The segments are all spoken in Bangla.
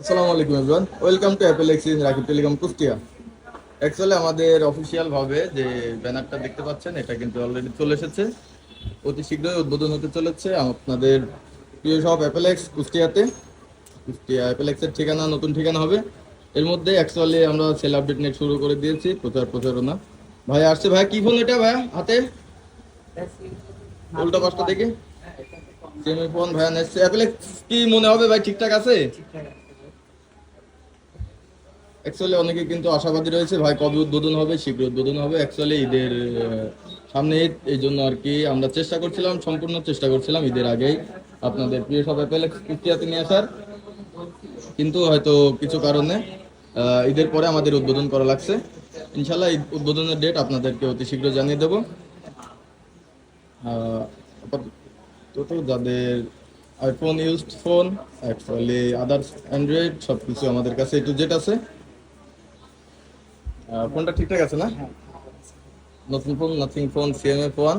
আসসালামু আলাইকুম everyone welcome to Apple Exchange Rakib Telecom Kushtia actually আমাদের অফিসিয়াল ভাবে যে ব্যানারটা দেখতে পাচ্ছেন, এটা কিন্তু অলরেডি চলে এসেছে। অতি শীঘ্রই উদ্বোধন হতে চলেছে আপনাদের প্রিয় সব অ্যাপেল এক্স কুষ্টিয়াতে কুষ্টিয়া অ্যাপেল এক্সের ঠিকানা, নতুন ঠিকানা হবে। এর মধ্যে অ্যাকচুয়ালি আমরা সেল আপডেট নেট শুরু করে দিয়েছি, প্রচার প্রচারণা। ভাই, আসছে ভাই, কি ফোন এটা ভাই, হাতে? উল্টো পাশটা দেখে। সেমি ফোন ভাই নেসছে অ্যাপেল এক্স কি মনে হবে ভাই ঠিকঠাক আছে। অ্যাকচুয়ালি অনেকে কিন্তু আশাবাদী রয়েছে, ভাই, কবে উদ্বোধন হবে? শীঘ্র উদ্বোধন হবে। অ্যাকচুয়ালি ঈদের সামনে এই জন্য আর কি আমরা চেষ্টা করছিলাম, সম্পূর্ণ চেষ্টা করছিলাম ঈদের আগেই। আপনাদের প্রিয় সব অ্যাপেল কুষ্টিয়াতে নিয়ে আসার। কিন্তু হয়তো কিছু কারণে ঈদের পরে আমাদের উদ্বোধন করা লাগছে। ইনশাল্লাহ ঈদ উদ্বোধনের ডেট আপনাদেরকে অতি শীঘ্র জানিয়ে দেবো। আপাতত যাদের iPhone used phone actually others Android সব কিছু আমাদের কাছে টু জেড আছে। ফোনটা ঠিকঠাক আছে না? নতুন phone Nothing phone CMF phone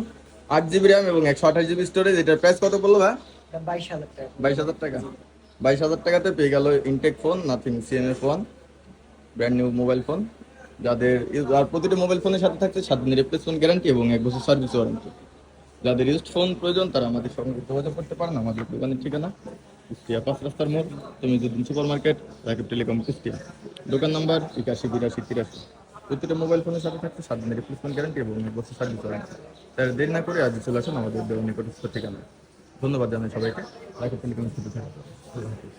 আট জিবি র্যাম এবং একশো আঠাশ জিবি স্টোরেজ এটার প্রাইস কত পড়ল ভাই? বাইশ হাজার টাকা। বাইশ হাজার টাকা। বাইশ হাজার টাকাতে পেয়ে গেল intact phone Nothing CMF phone brand new mobile phone যাদের আর প্রতিটি মোবাইল ফোনের সাথে থাকছে সাত দিনের রিপ্লেসমেন্ট গ্যারান্টি এবং এক বছর সার্ভিস ওয়ারেন্টি যাদের ইউজড ফোন প্রয়োজন তারা আমাদের সঙ্গে যোগাযোগ করতে পারেন আমাদের দোকানের ঠিকানা। কুষ্টিয়া পাঁচ রাস্তার মোড়, Tamizuddin super market Rakib Telecom Kushtia দোকান নাম্বার একাশি, বিরাশি, তিরাশি। প্রতিটা মোবাইল ফোনের সাথে থাকছে সাত দিনের রিপ্লেসমেন্ট গ্যারান্টি এবং এক বছর সার্ভিস ওয়ারেন্টি তাই দেরি না করে আজ চলে আসুন আমাদের নিকটস্থ ঠিকানা ধন্যবাদ জানাই সবাইকে। রাকিব টেলিকম। আল্লাহ হাফিজ